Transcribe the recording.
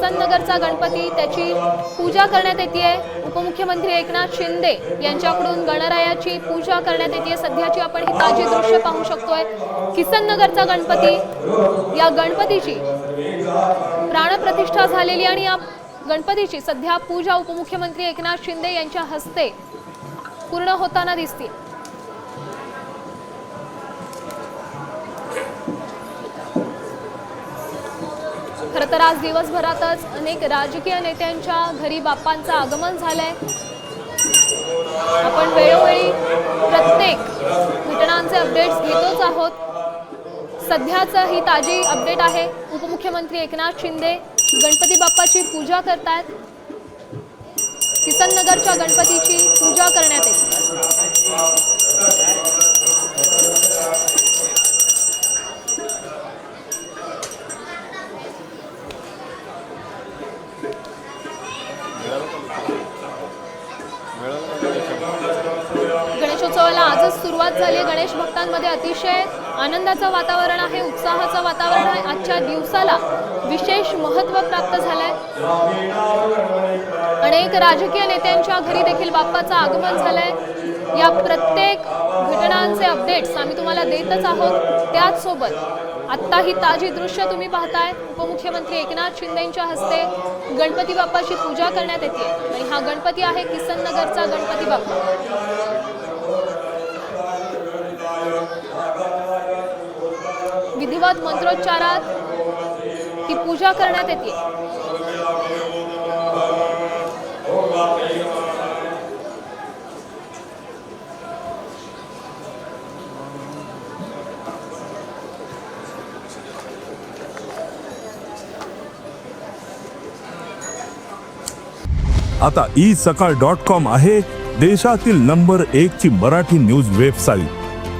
वसंतनगरचा नगरचा गणपती त्याची पूजा करण्यात येते. उपमुख्यमंत्री एकनाथ शिंदे यांच्याकडून गणरायाची पूजा करण्यात येते. सध्याची आपण ही ताजी दृश्य पाहू शकतोय. किसननगरचा गणपती या गणपतीची प्राणप्रतिष्ठा झालेली आणि या गणपतीची सध्या पूजा उपमुख्यमंत्री एकनाथ शिंदे यांच्या हस्ते पूर्ण होताना दिसते. खरं तर आज दिवसभरातच अनेक राजकीय नेत्यांच्या घरी बाप्पांचं आगमन झालंय. आपण वेळोवेळी प्रत्येक घटनांचे अपडेट्स घेतोच आहोत. सध्याचं ही ताजी अपडेट आहे. उपमुख्यमंत्री एकनाथ शिंदे गणपती बाप्पाची पूजा करतायत. किसन नगरच्या गणपतीची पूजा करण्यात गणेशोत्सवाला आजच सुरुवात झाली. आहे गणेश भक्तांमध्ये अतिशय आनंदाचं वातावरण आहे उत्साहाचं वातावरण आहे. आजच्या दिवसाला विशेष महत्त्व प्राप्त झालंय. अनेक राजकीय नेत्यांच्या घरी देखील बाप्पाचं आगमन झालंय. या प्रत्येक घटनांचे अपडेट्स आम्ही तुम्हाला देतच आहोत. त्याचसोबत आत्ता ही ताजी दृश्य तुम्ही पाहताय. उपमुख्यमंत्री एकनाथ शिंदेच्या हस्ते गणपती बाप्पाची पूजा करण्यात येते. आणि हा गणपती आहे किसन नगरचा गणपती बाप्पा. विधिवत मंत्रोच्चारात ती पूजा करण्यात येते. आता ई सकाळ डॉट कॉम आहे देशातील नंबर एक ची मराठी न्यूज वेबसाईट